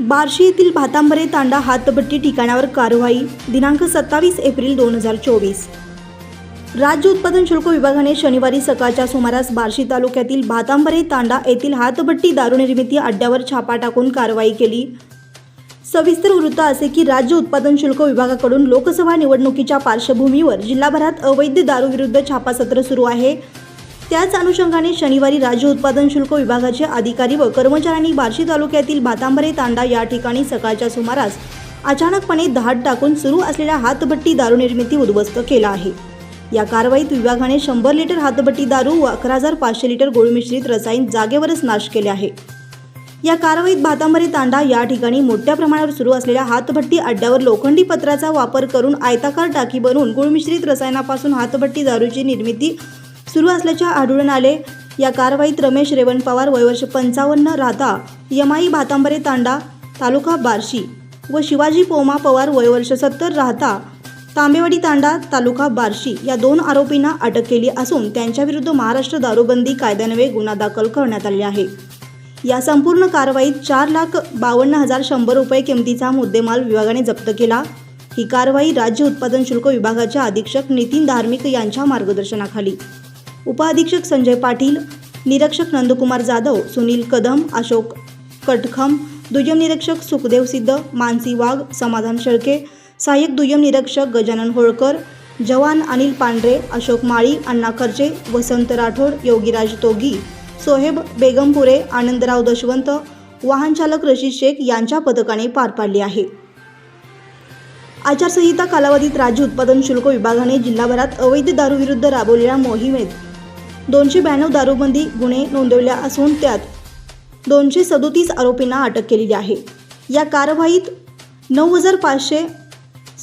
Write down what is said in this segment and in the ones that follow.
बार्शी येथील भातांबरे तांडा हातभट्टी ठिकाणावर कारवाई. दिनांक सत्तावीस एप्रिल दोन हजार चोवीस. राज्य उत्पादन शुल्क विभागाने शनिवारी सकाळच्या सुमारास बार्शी तालुक्यातील भातांबरे तांडा येथील हातभट्टी दारूनिर्मिती अड्ड्यावर छापा टाकून कारवाई केली. सविस्तर वृत्त असे की राज्य उत्पादन शुल्क विभागाकडून लोकसभा निवडणुकीच्या पार्श्वभूमीवर जिल्हाभरात अवैध दारूविरुद्ध छापासत्र सुरू आहे. त्याच अनुषंगाने शनिवारी राज्य उत्पादन शुल्क विभागाचे अधिकारी व कर्मचाऱ्यांनी बार्शी तालुक्यातील भातांबरे तांडा या ठिकाणी सकाळच्या सुमारास अचानकपणे धाड टाकून सुरू असलेल्या हातभट्टी दारू निर्मिती उद्ध्वस्त केला आहे. या कारवाईत विभागाने शंभर लिटर हातभट्टी दारू व अकरा हजार पाचशे लिटर गोळी मिश्रित रसायन जागेवरच नाश केले आहे. या कारवाईत भातांबरे तांडा या ठिकाणी मोठ्या प्रमाणावर सुरू असलेल्या हातभट्टी अड्ड्यावर लोखंडी पत्राचा वापर करून आयताकार टाकी बनवून गुळमिश्रित रसायनापासून हातभट्टी दारूची निर्मिती सुरू असल्याचे आढळून आले. या कारवाईत रमेश रेवण पवार वयवर्ष पंचावन्न राहता यमाई भातांबरे तांडा तालुका बार्शी व शिवाजी पोमा पवार वयवर्ष सत्तर राहता तांबेवाडी तांडा तालुका बार्शी या दोन आरोपींना अटक केली असून त्यांच्याविरुद्ध महाराष्ट्र दारूबंदी कायद्यान्वये गुन्हा दाखल करण्यात आले आहे. या संपूर्ण कारवाईत चार लाख बावन्न हजार शंभर रुपये किमतीचा मुद्देमाल विभागाने जप्त केला. ही कारवाई राज्य उत्पादन शुल्क विभागाच्या अधीक्षक नितीन धार्मिक यांच्या मार्गदर्शनाखाली. उपअधीक्षक संजय पाटील निरीक्षक नंदकुमार जाधव सुनील कदम अशोक कटखम दुय्यम निरीक्षक सुखदेव सिद्ध मानसी वाघ समाधान शेळके सहाय्यक दुय्यम निरीक्षक गजानन होळकर जवान अनिल पांढरे अशोक माळी अण्णा खर्चे वसंत राठोड योगीराज तोगी सोहेब बेगमपुरे आनंदराव दशवंत वाहनचालक रशीद शेख यांच्या पथकाने पार पाडली आहे. आचारसंहिता कालावधीत राज्य उत्पादन शुल्क विभागाने जिल्हाभरात अवैध दारूविरुद्ध राबवलेल्या मोहिमेत दोनशे ब्याण्णव दारूबंदी गुन्हे नोंदवल्या असून त्यात दोनशे सदोतीस आरोपींना अटक केलेली आहे. या कारवाईत नऊ हजार पाचशे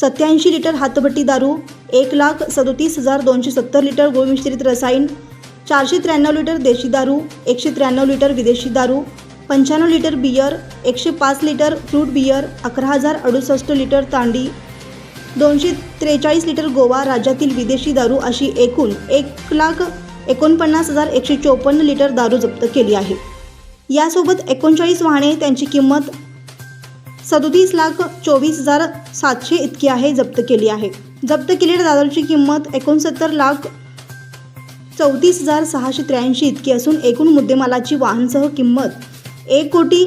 सत्याऐंशी लिटर हातभट्टी दारू एक लाख सदोतीस हजार दोनशे सत्तर लिटर गोमिश्रित रसायन चारशे त्र्याण्णव लिटर देशी दारू एकशे त्र्याण्णव लिटर विदेशी दारू पंच्याण्णव लिटर बियर एकशे पाच लिटर फ्रूट बियर अकरा हजार अडुसष्ट लिटर तांडी दोनशे त्रेचाळीस लिटर गोवा राज्यातील विदेशी दारू अशी एकूण एक लाख एकोणपन्नास हजार एकशे चोपन्न लिटर दारू जप्त केली आहे. यासोबत एकोणचाळीस वाहने त्यांची किंमत सदोतीस लाख चोवीस हजार सातशे इतकी आहे जप्त केली आहे. जप्त केलेल्या दारूची किंमत एकोणसत्तर लाख चौतीस हजार सहाशे त्र्याऐंशी इतकी असून एकूण मुद्देमालाची वाहनसह किंमत एक कोटी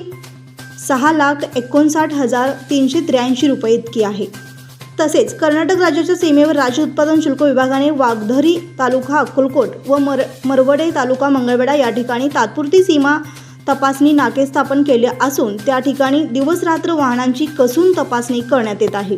सहा लाख एकोणसाठ हजार तीनशे त्र्याऐंशी रुपये इतकी आहे. तसेच कर्नाटक राज्याच्या सीमेवर राज्य उत्पादन शुल्क विभागाने वाघधरी तालुका अक्कलकोट व मर मरवडे तालुका मंगळवेढा या ठिकाणी तात्पुरती सीमा तपासणी नाके स्थापन केले असून त्या ठिकाणी दिवस रात्र वाहनांची कसून तपासणी करण्यात येत आहे.